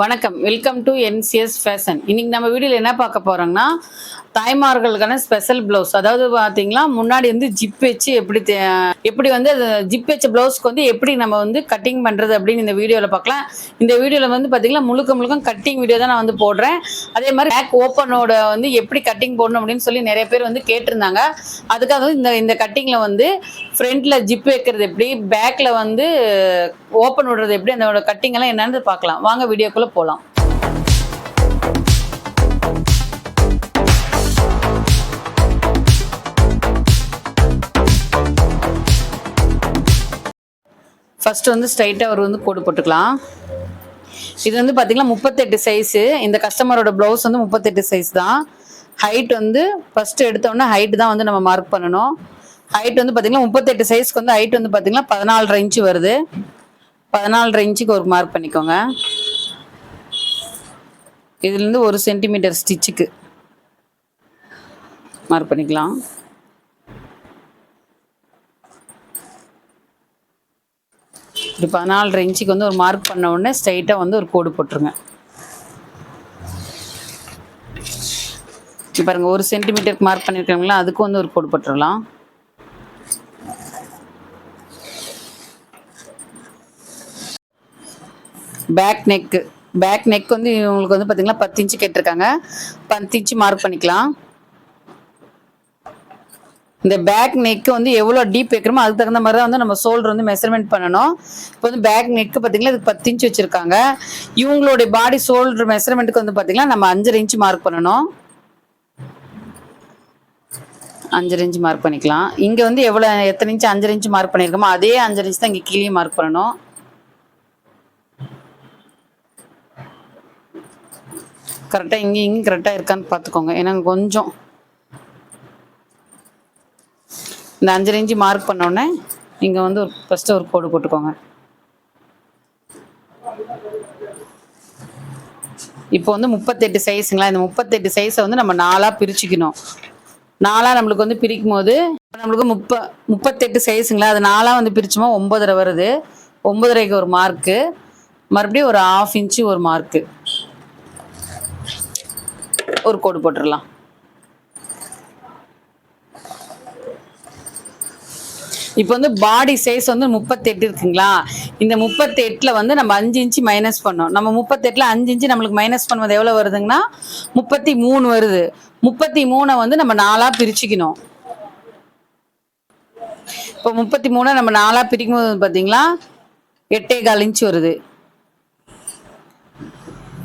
வணக்கம். Welcome to NCS fashion இன்னைக்கு நம்ம வீடியோவில் என்ன பார்க்க போறோம்னா தாய்மார்களுக்கான ஸ்பெஷல் ப்ளவுஸ் அதாவது பார்த்தீங்களா முன்னாடி வந்து ஜிப் வச்சு எப்படி தே- எப்படி வந்து ஜிப் வச்ச ப்ளவுஸ்க்கு வந்து எப்படி நம்ம வந்து கட்டிங் பண்ணுறது அப்படின்னு இந்த வீடியோவில் பார்க்கலாம் இந்த வீடியோவில் வந்து பார்த்தீங்கன்னா முழுக்க முழுக்க கட்டிங் வீடியோ தான் நான் வந்து போடுறேன். அதே மாதிரி பேக் ஓப்பனோட வந்து எப்படி கட்டிங் போடணும் அப்படின்னு சொல்லி நிறைய பேர் வந்து கேட்டிருந்தாங்க. அதுக்காக வந்து இந்த இந்த கட்டிங்கில் வந்து ஃப்ரண்ட்டில் ஜிப் வைக்கிறது எப்படி பேக்கில் வந்து ஓப்பன் விடுறது எப்படி அந்த கட்டிங்கெல்லாம் என்னென்னு என்னன்னு பார்க்கலாம் வாங்க வீடியோக்குள்ளே போகலாம் ஃபர்ஸ்ட் வந்து ஸ்ட்ரைட்டாக ஒரு வந்து கோடு போட்டுக்கலாம். இது வந்து பார்த்தீங்கன்னா முப்பத்தெட்டு சைஸு இந்த கஸ்டமரோட ப்ளவுஸ் வந்து முப்பத்தெட்டு சைஸ் தான். ஹைட் வந்து ஃபர்ஸ்ட் எடுத்தோடனே ஹைட் தான் வந்து நம்ம மார்க் பண்ணணும். ஹைட் வந்து பார்த்தீங்கன்னா முப்பத்தெட்டு சைஸ்க்கு வந்து ஹைட் வந்து பார்த்தீங்கன்னா பதினாலரை இன்ச்சு வருது. பதினாலரை இன்ச்சுக்கு ஒரு மார்க் பண்ணிக்கோங்க. இதுலேருந்து ஒரு சென்டிமீட்டர் ஸ்டிச்சுக்கு மார்க் பண்ணிக்கலாம். இப்படி பதினாலரை இன்ச்சுக்கு வந்து ஒரு மார்க் பண்ண உடனே ஸ்ட்ரைட்டாக வந்து ஒரு கோடு போட்டுருங்க. இப்போ பாருங்க ஒரு சென்டிமீட்டருக்கு மார்க் பண்ணியிருக்காங்களா அதுக்கும் வந்து ஒரு கோடு போட்டுடலாம் பேக் நெக்கு பேக் நெக் வந்து இவங்களுக்கு வந்து பார்த்தீங்கன்னா பத்து இன்ச்சு கேட்டிருக்காங்க. பத்து இன்ச்சு மார்க் பண்ணிக்கலாம். இந்த பேக் நெக் வந்து எவ்வளோ டீப் வைக்கிறோமோ அதுக்கு தகுந்த மாதிரி தான் வந்து நம்ம ஷோல்டர் வந்து மெஷர்மெண்ட் பண்ணணும். இப்போ வந்து பேக் நெக் பார்த்தீங்கன்னா இதுக்கு பத்து இன்ச் வச்சுருக்காங்க. இவங்களுடைய பாடி ஷோல்டர் மெஷர்மெண்ட்டுக்கு வந்து பார்த்தீங்கன்னா நம்ம அஞ்சரை இன்ச் மார்க் பண்ணணும். அஞ்சரை இன்ச் மார்க் பண்ணிக்கலாம். இங்கே வந்து எவ்வளோ எத்தனை இன்ச்சு அஞ்சரை இன்ச் மார்க் பண்ணியிருக்கோமோ அதே அஞ்சரை இன்ச் தான் இங்கே கீழே மார்க் பண்ணணும். கரெக்டாக இங்கே இங்கே கரெக்டாக இருக்கான்னு பார்த்துக்கோங்க. ஏன்னா கொஞ்சம் இந்த அஞ்சரை இன்ச்சு மார்க் பண்ணோடனே இங்கே வந்து ஒரு ஃபஸ்ட்டு ஒரு கோடு போட்டுக்கோங்க. இப்போ வந்து முப்பத்தெட்டு சைஸுங்களா இந்த முப்பத்தெட்டு சைஸை வந்து நம்ம நாலாக பிரிச்சுக்கணும். நாலாக நம்மளுக்கு வந்து பிரிக்கும் போது நம்மளுக்கு முப்ப முப்பத்தெட்டு சைஸுங்களா அது நாலாக வந்து பிரிச்சோமா? ஒம்பதரை வருது. ஒம்பதரைக்கு ஒரு மார்க்கு மறுபடியும் ஒரு ஆஃப் இன்ச்சு ஒரு மார்க்கு ஒரு கோடு போட்டுடலாம் இப்போ வந்து பாடி சைஸ் வந்து முப்பத்தெட்டு இருக்குங்களா? இந்த முப்பத்தெட்டில் வந்து நம்ம அஞ்சு இன்ச்சு மைனஸ் பண்ணோம். நம்ம முப்பத்தெட்டில் அஞ்சு இன்ச்சு நம்மளுக்கு மைனஸ் பண்ணுவது எவ்வளோ வருதுங்கன்னா முப்பத்தி மூணு வருது. முப்பத்தி மூணை வந்து நம்ம நாலாக பிரிச்சுக்கணும். இப்போ முப்பத்தி மூணை நம்ம நாலாக பிரிக்கும் போது பார்த்தீங்களா எட்டே கால் இன்ச்சு வருது.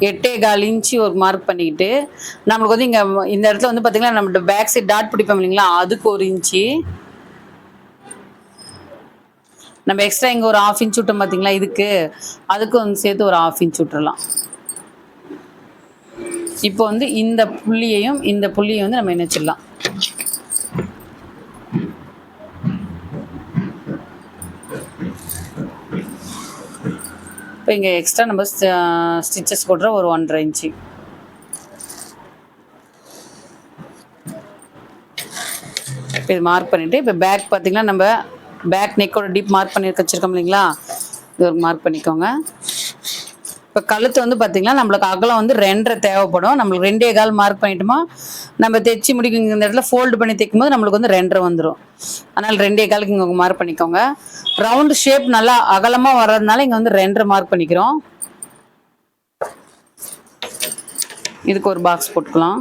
எட்டே கால் இன்ச்சு ஒரு மார்க் பண்ணிக்கிட்டு நம்மளுக்கு வந்து இங்கே இந்த இடத்துல வந்து பார்த்தீங்கன்னா நம்ம பேக் சைட் டாட் பிடிப்போம் இல்லைங்களா அதுக்கு ஒரு இன்ச்சு நம்ம எக்ஸ்ட்ரா இங்கே ஒரு ஆஃப் இன்ச் விட்டோம் பார்த்தீங்களா இதுக்கு? அதுக்கும் வந்து சேர்த்து ஒரு ஆஃப் இன்ச் விட்டுறலாம். இப்போ வந்து இந்த புள்ளியையும் இந்த புள்ளியையும் வந்து நம்ம இணைச்சிடலாம். இப்போ இங்கே எக்ஸ்ட்ரா நம்ம ஸ்டிச்சஸ் போடுற ஒரு ஒன்றரை இன்ச்சு இப்போ இது மார்க் பண்ணிவிட்டு இப்போ பேக் பார்த்தீங்கன்னா நம்ம பேக் நெக்கோட டீப் மார்க் பண்ணி வச்சுருக்கோம் இல்லைங்களா? இது ஒரு மார்க் பண்ணிக்கோங்க. இப்போ கழுத்து வந்து பார்த்தீங்கன்னா நம்மளுக்கு அகலம் வந்து ரெண்டரை தேவைப்படும். நம்மளுக்கு ரெண்டே கால் மார்க் பண்ணிட்டோமா நம்ம தைச்சி முடிக்கும் இந்த இடத்துல ஃபோல்டு பண்ணி தைக்கும் போது நம்மளுக்கு வந்து ரெண்டரை வந்துடும் அதனால் ரெண்டே காலுக்கு இங்கே மார்க் பண்ணிக்கோங்க. ரவுண்டு ஷேப் நல்லா அகலமாக வர்றதுனால இங்கே வந்து ரெண்டரை மார்க் பண்ணிக்கிறோம். இதுக்கு ஒரு பாக்ஸ் போட்டுக்கலாம்.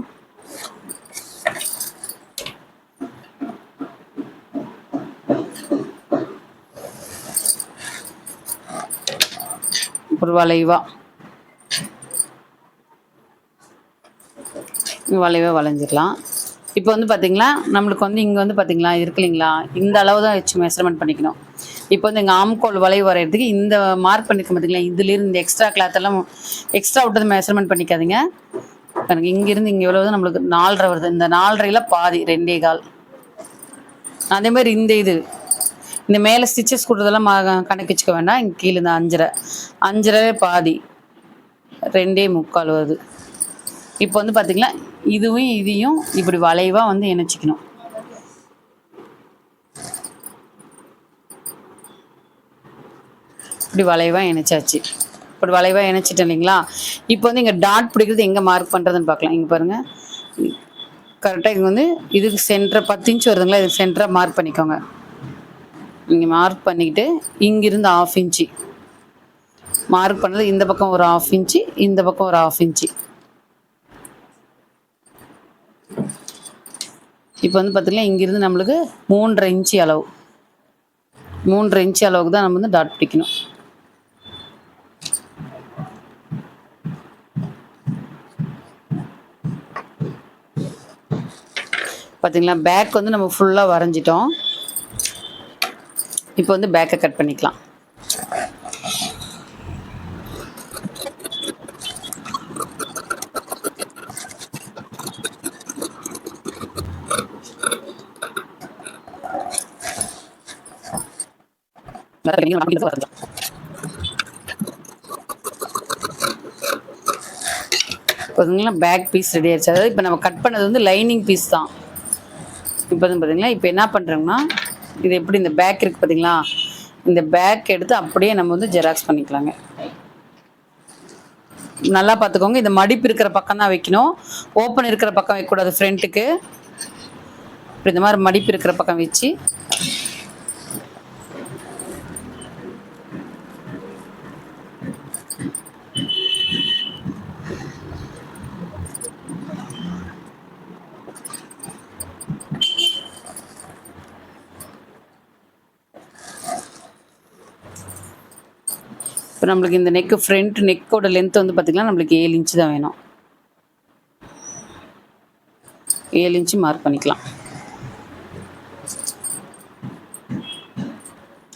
வளைவா. வளைவாக வளைஞ்சிடலாம். இப்போ வந்து பார்த்தீங்களா நம்மளுக்கு வந்து இங்கே வந்து பார்த்தீங்களா இருக்கு இல்லைங்களா? இந்த அளவு தான் வச்சு மெஷர்மெண்ட் பண்ணிக்கணும். இப்போ வந்து எங்கள் ஆம்கோல் வளைவு வரைகிறதுக்கு இந்த மார்க் பண்ணிக்க பார்த்தீங்களா இதுலேருந்து இந்த எக்ஸ்ட்ரா கிளாத் எல்லாம் எக்ஸ்ட்ரா விட்டது மெஷர்மெண்ட் பண்ணிக்காதீங்க. எனக்கு இங்கேருந்து இங்கே எவ்வளோ நம்மளுக்கு நாலரை வருது. இந்த நாலரையில் பாதி ரெண்டே கால். அதே மாதிரி இந்த இது. இந்த மேலே ஸ்டிச்சஸ் கொடுத்ததெல்லாம் கணக்கு வச்சுக்க வேண்டாம். இங்கே கீழே இந்த அஞ்சரை. அஞ்சரை பாதி. ரெண்டே முக்கால் வருது. இப்போ வந்து பார்த்தீங்களா இதுவும் இதையும் இப்படி வளைவாக வந்து இணைச்சிக்கணும். இப்படி வளைவாக இணைச்சாச்சு. இப்படி வளைவாக இணைச்சிட்டேன் இல்லைங்களா? இப்போ வந்து இங்கே டாட் பிடிக்கிறது எங்கே மார்க் பண்ணுறதுன்னு பார்க்கலாம் இங்கே பாருங்கள் கரெக்டாக இங்கே வந்து இதுக்கு சென்டர் பத்து இன்ச் வருதுங்களா? இதுக்கு சென்டராக மார்க் பண்ணிக்கோங்க. நீங்கள் மார்க் பண்ணிக்கிட்டு இங்கிருந்து ஆஃப் இன்ச்சு மார்க் பண்ணது இந்த பக்கம் ஒரு ஆஃப் இன்ச்சு இந்த பக்கம் ஒரு ஆஃப் இன்ச்சு இப்போ வந்து பார்த்தீங்கன்னா இங்கிருந்து நம்மளுக்கு மூன்றரை இன்ச்சு அளவு. மூன்றரை இன்ச்சு அளவுக்கு தான் நம்ம வந்து டாட் பிடிக்கணும். பார்த்தீங்களா பேக் வந்து நம்ம ஃபுல்லாக வரைஞ்சிட்டோம். இப்போ வந்து பேக்கை கட் பண்ணிக்கலாம். பார்த்தீங்களா பேக் பீஸ் ரெடி ஆயிடுச்சு. அதாவது இப்போ நம்ம கட் பண்ணது வந்து லைனிங் பீஸ் தான். இப்போ வந்து பார்த்தீங்களா இப்போ என்ன பண்ணுறோம்னா இது எப்படி இந்த பேக் இருக்குது பார்த்தீங்களா இந்த பேக் எடுத்து அப்படியே நம்ம வந்து ஜெராக்ஸ் பண்ணிக்கலாங்க. நல்லா பார்த்துக்கோங்க இந்த மடிப்பு இருக்கிற பக்கம் தான் வைக்கணும். ஓப்பன் இருக்கிற பக்கம் வைக்கக்கூடாது ஃப்ரண்ட்டுக்கு இப்படி இந்த மாதிரி மடிப்பு இருக்கிற பக்கம் வச்சு இப்போ நம்மளுக்கு இந்த நெக்கு ஃப்ரண்ட் நெக்கோட லென்த் வந்து பார்த்திங்கன்னா நம்மளுக்கு ஏழு இன்ச்சு தான் வேணும். ஏழு இன்ச்சு மார்க் பண்ணிக்கலாம்.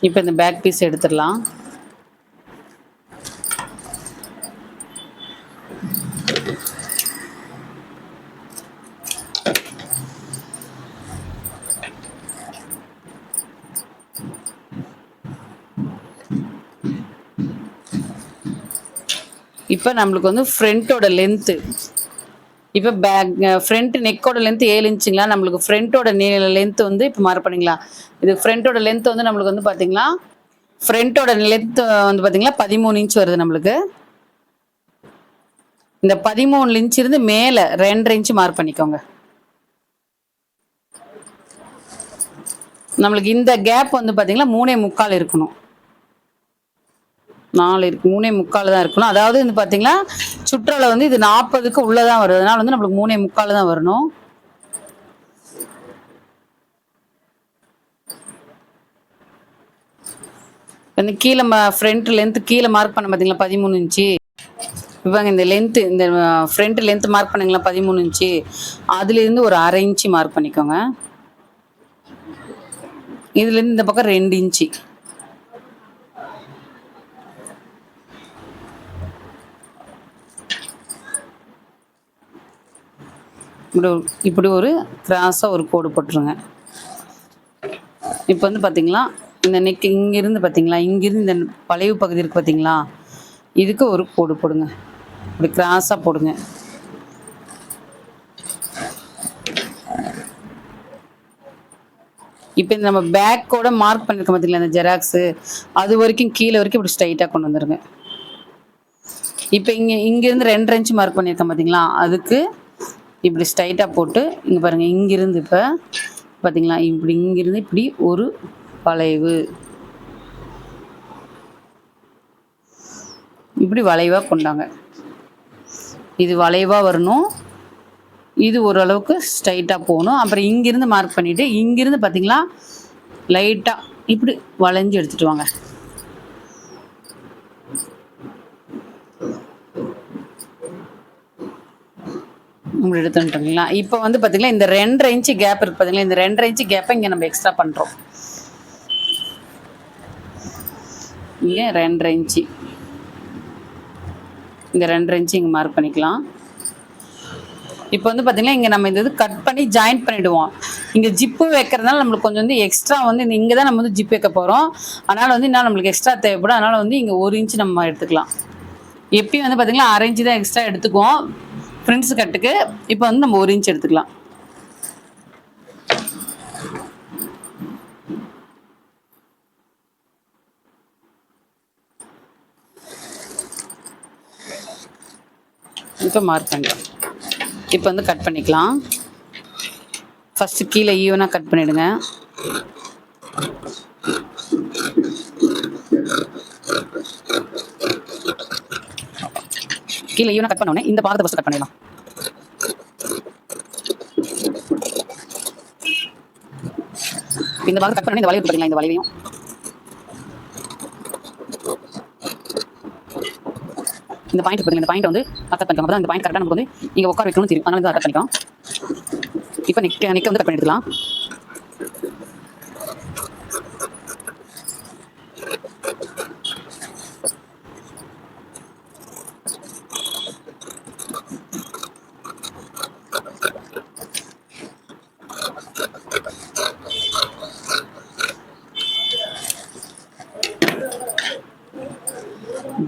இப்போ இந்த பேக் பீஸ் எடுத்துடலாம். இப்போ நம்மளுக்கு வந்து ஃப்ரண்ட்டோட லென்த்து இப்போ பேக் ஃப்ரண்ட் நெக்கோட லென்த் ஏழு இன்ச்சுங்களா? நம்மளுக்கு ஃப்ரண்ட்டோட லென்த் வந்து இப்போ மார்க் பண்ணிங்களா இது ஃப்ரண்ட்டோட லென்த் வந்து நம்மளுக்கு வந்து பார்த்தீங்களா ஃப்ரண்ட்டோட லென்த் வந்து பார்த்தீங்களா பதிமூணு இன்ச் வருது நம்மளுக்கு. இந்த பதிமூணு இன்ச் இருந்து மேலே ரெண்டரை இன்ச்சு மார்க் பண்ணிக்கோங்க. நம்மளுக்கு இந்த கேப் வந்து பார்த்தீங்கன்னா மூணே முக்கால் இருக்கணும். நாலு இருக்கு மூணே முக்கால் தான் இருக்கணும். அதாவது வந்து பார்த்தீங்கன்னா சுற்றளவு வந்து இது நாற்பதுக்கு உள்ளே தான் வருது. அதனால வந்து நம்மளுக்கு மூணே முக்கால் தான் வரணும். இந்த கீழே ஃப்ரண்ட் லென்த் கீழே மார்க் பண்ண பார்த்தீங்களா பதிமூணு இன்ச்சு இவங்க இந்த லென்த்து இந்த ஃப்ரண்ட் லென்த் மார்க் பண்ணீங்களா பதிமூணு இன்ச்சு அதுலேருந்து ஒரு அரை இன்ச்சு மார்க் பண்ணிக்கோங்க. இதுலேருந்து இந்த பக்கம் ரெண்டு இன்ச்சு இப்படி ஒரு- இப்படி ஒரு கிராஸாக ஒரு கோடு போட்டுருங்க. இப்போ வந்து பார்த்தீங்களா இந்த நெக் இங்கேருந்து பார்த்தீங்களா இங்கேருந்து இந்த வளைவு பகுதி இருக்குது பார்த்தீங்களா இதுக்கு ஒரு கோடு போடுங்க. இப்படி கிராஸாக போடுங்க. இப்போ இந்த நம்ம பேக்கோட மார்க் பண்ணியிருக்கோம் பார்த்தீங்களா இந்த ஜெராக்ஸு அது வரைக்கும் கீழே வரைக்கும் இப்படி ஸ்ட்ரைட்டாக கொண்டு வந்துடுங்க இப்போ இங்கே இங்கேருந்து ரெண்டரை இன்ச்சு மார்க் பண்ணியிருக்கேன் பார்த்தீங்களா அதுக்கு இப்படி ஸ்ட்ரைட்டாக போட்டு இங்கே பாருங்கள் இங்கிருந்து இப்போ பார்த்தீங்களா இப்படி இங்கிருந்து இப்படி ஒரு வளைவு. இப்படி வளைவாக கொண்டாங்க. இது வளைவாக வரணும். இது ஓரளவுக்கு ஸ்ட்ரைட்டாக போகணும். அப்புறம் இங்கிருந்து மார்க் பண்ணிவிட்டு இங்கிருந்து பார்த்தீங்களா லைட்டாக இப்படி வளைஞ்சு எடுத்துகிட்டு வாங்க. இப்படி எடுத்துட்டோங்களா இப்போ வந்து பார்த்தீங்களா இந்த ரெண்டரை இன்ச்சு கேப் இருக்குது பார்த்தீங்களா இந்த ரெண்டரை இன்ச்சு கேப்பை இங்கே நம்ம எக்ஸ்ட்ரா பண்ணுறோம் இங்கே ரெண்டரை இன்ச்சு இந்த ரெண்டரை இன்ச்சு இங்கே மார்க் பண்ணிக்கலாம். இப்போ வந்து பார்த்தீங்கன்னா இங்கே நம்ம இந்த இது கட் பண்ணி ஜாயின் பண்ணிவிடுவோம் இங்கே ஜிப்பு வைக்கிறதுனால நம்மளுக்கு கொஞ்சம் வந்து எக்ஸ்ட்ரா வந்து இந்த இங்கே தான் நம்ம வந்து ஜிப் வைக்க போகிறோம் அதனால் வந்து இன்னும் நம்மளுக்கு எக்ஸ்ட்ரா தேவைப்படும். அதனால் வந்து இங்கே ஒரு இன்ச்சு நம்ம எடுத்துக்கலாம். எப்பயும் வந்து பார்த்தீங்கன்னா அரை இன்ச்சு தான் எக்ஸ்ட்ரா எடுத்துக்குவோம். ஃப்ரெண்ட்ஸ் கட்டுக்கு இப்போ வந்து நம்ம ஒரு இன்ச் எடுத்துக்கலாம். இப்போ மார்க் பண்ணிடலாம். இப்போ வந்து கட் பண்ணிக்கலாம். ஃபஸ்ட்டு கீழே e ஈவனாக கட் பண்ணிவிடுங்க கீழே e ஈவனாக கட் பண்ணோடனே இந்த பாகத்தை ஃபஸ்ட்டு கட் பண்ணிடலாம். இந்த பாகம் கட் பண்ணி இந்த வளைவு பார்த்தீங்களா இந்த வளைவையும்? இந்த பாயிண்ட் பார்த்தீங்க இந்த பாயிண்ட் வந்து கட் பண்ணிக்கலாம். அப்போ இந்த பாயிண்ட் கரெக்டாக நமக்கு வந்து இங்கே உட்கார வைக்கணும்னு தெரியும். அதனால தான் கட் பண்ணிக்கலாம். இப்போ நிக்க நிக்க வந்து கட் பண்ணி எடுத்துக்கலாம்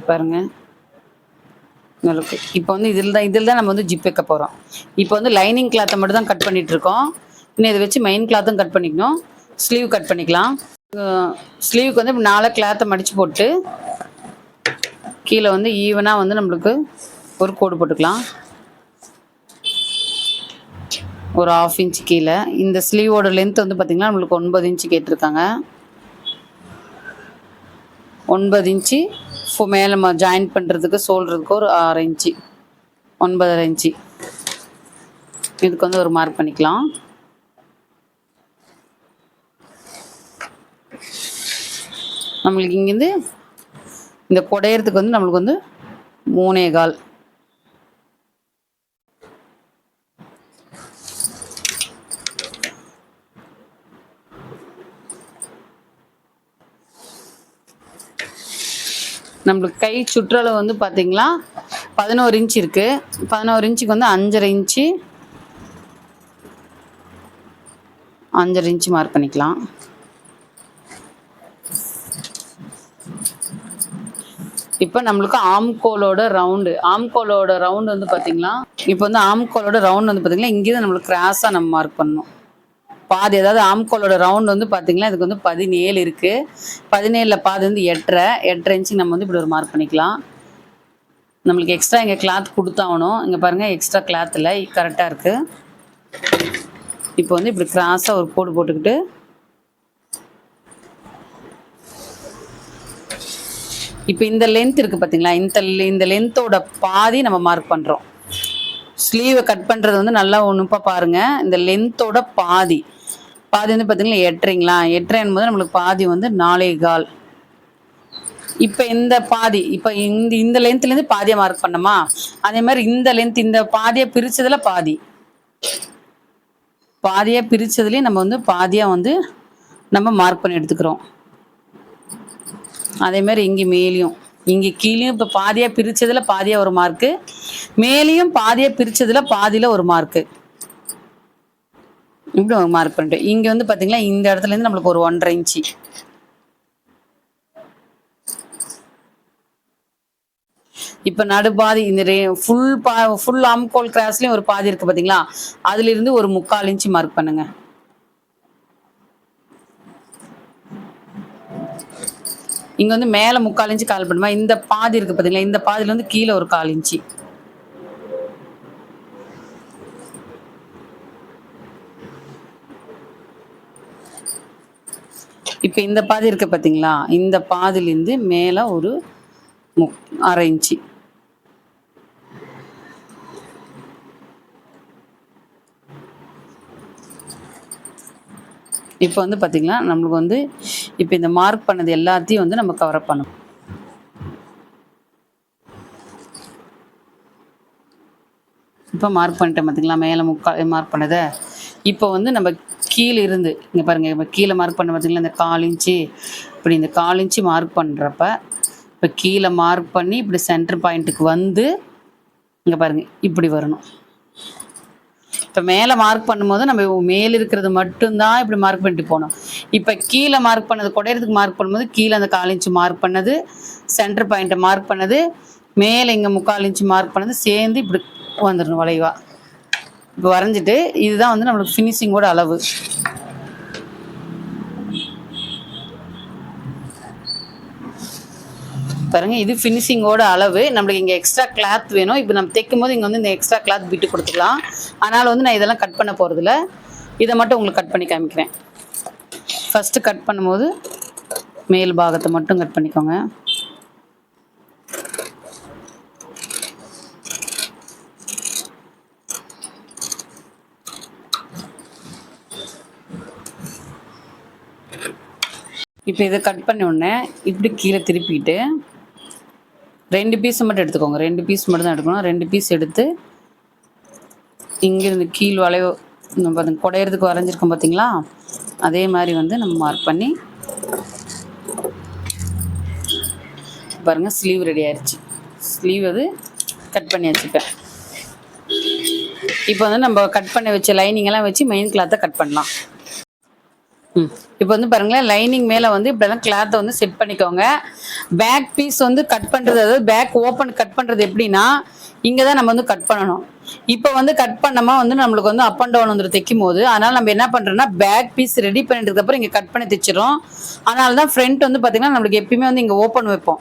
பாருங்க. உங்களுக்கு இப்போ வந்து இதில் தான் இதில் தான் நம்ம வந்து ஜிப் வைக்க போகிறோம் இப்போ வந்து லைனிங் கிளாத்தை மட்டும் தான் கட் பண்ணிட்டு இருக்கோம். இன்னும் இதை வச்சு மெயின் கிளாத்தும் கட் பண்ணிக்கணும். ஸ்லீவ் கட் பண்ணிக்கலாம். ஸ்லீவுக்கு வந்து நாலு கிளாத்தை மடித்து போட்டு கீழே வந்து ஈவனாக வந்து நம்மளுக்கு ஒரு கோடு போட்டுக்கலாம். ஒரு ஆஃப் இன்ச் கீழே. இந்த ஸ்லீவோட லென்த் வந்து பார்த்திங்கன்னா நம்மளுக்கு ஒன்பது இன்ச்சு கேட்டிருக்காங்க. ஒன்பது இன்ச்சு மேலே நம்ம ஜாயின் பண்ணுறதுக்கு சோல்றதுக்கு ஒரு ஆறு இன்ச்சு ஒன்பதரை இன்ச்சு இதுக்கு வந்து ஒரு மார்க் பண்ணிக்கலாம். நம்மளுக்கு இங்கேருந்து இந்த குடையிறதுக்கு வந்து நம்மளுக்கு வந்து மூணே கால். நம்மளுக்கு கை சுற்றளவு வந்து பார்த்தீங்களா பதினோரு இன்ச் இருக்குது பதினோரு இன்ச்சுக்கு வந்து அஞ்சரை இன்ச்சு அஞ்சரை இன்ச்சு மார்க் பண்ணிக்கலாம். இப்போ நம்மளுக்கு ஆம்கோலோட ரவுண்டு ஆம்கோலோட ரவுண்டு வந்து பார்த்தீங்களா இப்போ வந்து ஆம்கோலோட ரவுண்டு வந்து பார்த்தீங்கன்னா இங்கே தான் நம்மளுக்கு கிராஸாக நம்ம மார்க் பண்ணணும். பாதி அதாவது ஆம்கோலோட ரவுண்ட் வந்து பார்த்தீங்கன்னா இதுக்கு வந்து பதினேழு இருக்குது பதினேழில் பாதி வந்து எட்டரை எட்டரை இன்ச்சு நம்ம வந்து இப்படி ஒரு மார்க் பண்ணிக்கலாம். நம்மளுக்கு எக்ஸ்ட்ரா இங்கே கிளாத் கொடுத்தாகணும். இங்கே பாருங்கள் எக்ஸ்ட்ரா கிளாத்தில் கரெக்டாக இருக்குது இப்போ வந்து இப்படி கிராஸாக ஒரு கோடு போட்டுக்கிட்டு இப்போ இந்த லென்த் இருக்குது பார்த்தீங்களா இந்த இந்த லென்த்தோட பாதி நம்ம மார்க் பண்ணுறோம் ஸ்லீவை கட் பண்ணுறது வந்து நல்லா ஒன்றுப்பா பாருங்கள் இந்த லென்த்தோட பாதி. பாதி வந்து பார்த்தீங்கன்னா எட்டரைங்களா? எட்டரைன்னு போது நம்மளுக்கு பாதி வந்து நாலே கால். இப்போ இந்த பாதி இப்போ இந்த இந்த லென்த்லேருந்து பாதியை மார்க் பண்ணோமா அதே மாதிரி இந்த லென்த் இந்த பாதியை பிரித்ததில் பாதி. பாதியாக பிரித்ததுலேயும் நம்ம வந்து பாதியாக வந்து நம்ம மார்க் பண்ணி எடுத்துக்கிறோம். அதே மாதிரி இங்கே மேலேயும் இங்கே கீழேயும் இப்போ பாதியாக பிரித்ததில் பாதியாக ஒரு மார்க்கு மேலேயும் பாதியாக பிரித்ததில் பாதியில் ஒரு மார்க்கு இப்படி மார்க் பண்ணிட்டு இங்கே வந்து பார்த்தீங்களா இந்த இடத்துல இருந்து நம்மளுக்கு ஒரு ஒன்றரை இன்ச்சு இப்போ நடுபாதி இந்த ரே ஃபுல் பா ஃபுல் ஆம்கோல் கிராஸ்லேயும் ஒரு பாதி இருக்குது பார்த்தீங்களா அதுலேருந்து ஒரு முக்கால் இன்ச்சு மார்க் பண்ணுங்க. இங்கே வந்து மேலே முக்கால் இன்ச்சு கால் பண்ணுமா? இந்த பாதி இருக்குது பார்த்தீங்களா இந்த பாதியில வந்து கீழே ஒரு கால் இன்ச்சு இப்போ இந்த பாதி இருக்கு பார்த்தீங்களா இந்த பாதிலேருந்து மேலே ஒரு மு அரை இன்ச்சு. இப்போ வந்து பார்த்தீங்களா நம்மளுக்கு வந்து இப்போ இந்த மார்க் பண்ணது எல்லாத்தையும் வந்து நம்ம கவர் பண்ணணும். இப்போ மார்க் பண்ணிட்டேன் பார்த்தீங்களா மேலே முக்கால் மார்க் பண்ணதை. இப்போ வந்து நம்ம கீழே இருந்து இங்கே பாருங்கள் இப்போ கீழே மார்க் பண்ண பார்த்தீங்களா இந்த கால் இன்ச்சு இப்படி இந்த கால் இன்ச்சு மார்க் பண்ணுறப்ப இப்போ கீழே மார்க் பண்ணி இப்படி சென்டர் பாயிண்ட்டுக்கு வந்து இங்கே பாருங்கள் இப்படி வரணும். இப்போ மேலே மார்க் பண்ணும்போது நம்ம மேலே இருக்கிறது மட்டும்தான் இப்படி மார்க் பண்ணிட்டு போகணும். இப்போ கீழே மார்க் பண்ணது குடையிறதுக்கு மார்க் பண்ணும்போது கீழே அந்த கால் இன்ச்சு மார்க் பண்ணது சென்டர் பாயிண்ட்டை மார்க் பண்ணது மேலே இங்கே முக்கால் இன்ச்சு மார்க் பண்ணது சேர்ந்து இப்படி வந்துடணும் வளைவாக இப்போ வரைஞ்சிட்டு இதுதான் வந்து நம்மளுக்கு ஃபினிஷிங்கோட அளவு. பாருங்க இது ஃபினிஷிங்கோட அளவு. நம்மளுக்கு இங்கே எக்ஸ்ட்ரா கிளாத் வேணும். இப்போ நம்ம தைக்கும் போது இங்கே வந்து இந்த எக்ஸ்ட்ரா கிளாத் விட்டு கொடுத்துக்கலாம். அதனால் வந்து நான் இதெல்லாம் கட் பண்ண போகிறதில்ல இதை மட்டும் உங்களுக்கு கட் பண்ணி காமிக்கிறேன். ஃபஸ்ட்டு கட் பண்ணும்போது மேல் பாகத்தை மட்டும் கட் பண்ணிக்கோங்க. இப்போ இதை கட் பண்ண உடனே இப்படி கீழே திருப்பிட்டு ரெண்டு பீஸ் மட்டும் எடுத்துக்கோங்க. ரெண்டு பீஸ் மட்டும் தான் எடுக்கணும். ரெண்டு பீஸ் எடுத்து இங்கேருந்து கீழ் வளைவு நம்ம பாருங்க குடையிறதுக்கு வரைஞ்சிருக்கோம் பார்த்தீங்களா அதே மாதிரி வந்து நம்ம மார்க் பண்ணி பாருங்கள் ஸ்லீவ் ரெடி ஆயிடுச்சு ஸ்லீவ் அது கட் பண்ணி வச்சுப்பேன். இப்போ வந்து நம்ம கட் பண்ணி வச்ச லைனிங்கெல்லாம் வச்சு மெயின் கிளாத்தை கட் பண்ணலாம். இப்போ வந்து பாருங்களேன் லைனிங் மேலே வந்து இப்படிலாம் கிளாத்தை வந்து செட் பண்ணிக்கோங்க. பேக் பீஸ் வந்து கட் பண்ணுறது அதாவது பேக் ஓப்பன் கட் பண்ணுறது எப்படின்னா இங்கே தான் நம்ம வந்து கட் பண்ணணும். இப்போ வந்து கட் பண்ணமா வந்து நம்மளுக்கு வந்து அப் அண்ட் டவுன் வந்து தைக்கும் போது அதனால் நம்ம என்ன பண்ணுறோம்னா பேக் பீஸ் ரெடி பண்ணிட்டதுக்கப்புறம் இங்கே கட் பண்ணி தைச்சிரும் அதனால தான் ஃப்ரண்ட் வந்து பார்த்திங்கன்னா நம்மளுக்கு எப்பயுமே வந்து இங்கே ஓப்பன் வைப்போம்.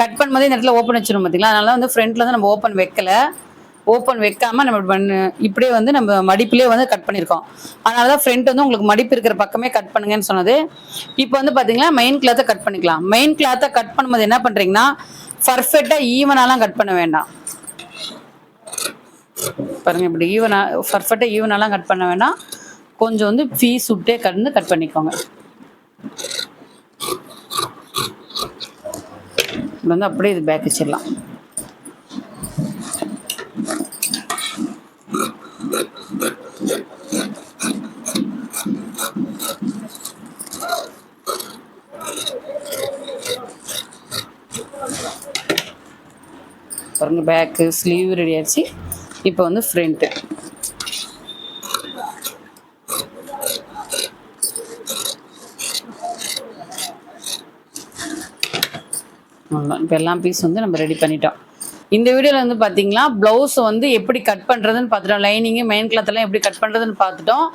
கட் பண்ணும்போது இந்த இடத்துல ஓப்பன் வச்சிடும் பார்த்தீங்களா அதனால வந்து ஃப்ரண்ட்டில் வந்து நம்ம ஓப்பன் வைக்கல. ஓப்பன் வைக்காம நம்ம பண்ணு. இப்படியே வந்து நம்ம மடிப்பிலே வந்து கட் பண்ணியிருக்கோம். அதனால தான் ஃப்ரண்ட் வந்து உங்களுக்கு மடிப்பு இருக்கிற பக்கமே கட் பண்ணுங்கன்னு சொன்னது. இப்போ வந்து பார்த்தீங்கன்னா மெயின் கிளாத்தை கட் பண்ணிக்கலாம். மெயின் கிளாத்தை கட் பண்ணும்போது என்ன பண்ணுறீங்கன்னா பர்ஃபெக்டாக ஈவனாலாம் கட் பண்ண வேண்டாம். பாருங்க இப்படி ஈவனா பர்ஃபெக்டாக ஈவனாலாம் கட் பண்ண வேண்டாம். கொஞ்சம் வந்து பீஸ் விட்டே கடந்து கட் பண்ணிக்கோங்க. இப்படி வந்து அப்படியே இது பேக் வச்சிடலாம். பாருங்க பேக்கு ஸ்லீவ் ரெடி ஆச்சு. இப்போ வந்து ஃப்ரண்ட்டு அவ்வளோதான் இப்போ எல்லாம் பீஸ் வந்து நம்ம ரெடி பண்ணிட்டோம். இந்த வீடியோவில் வந்து பார்த்தீங்கன்னா ப்ளவுஸ் வந்து எப்படி கட் பண்ணுறதுன்னு பார்த்துட்டோம் லைனிங்கு மெயின் கிளாத்தெல்லாம் எப்படி கட் பண்ணுறதுன்னு பார்த்துட்டோம்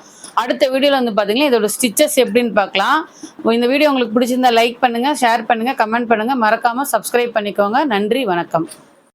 அடுத்த வீடியோவில் வந்து பார்த்தீங்கன்னா இதோட ஸ்டிச்சஸ் எப்படின்னு பார்க்கலாம். இந்த வீடியோ உங்களுக்கு பிடிச்சிருந்தா லைக் பண்ணுங்கள் ஷேர் பண்ணுங்கள் கமெண்ட் பண்ணுங்கள் மறக்காமல் சப்ஸ்கிரைப் பண்ணிக்கோங்க. நன்றி வணக்கம்.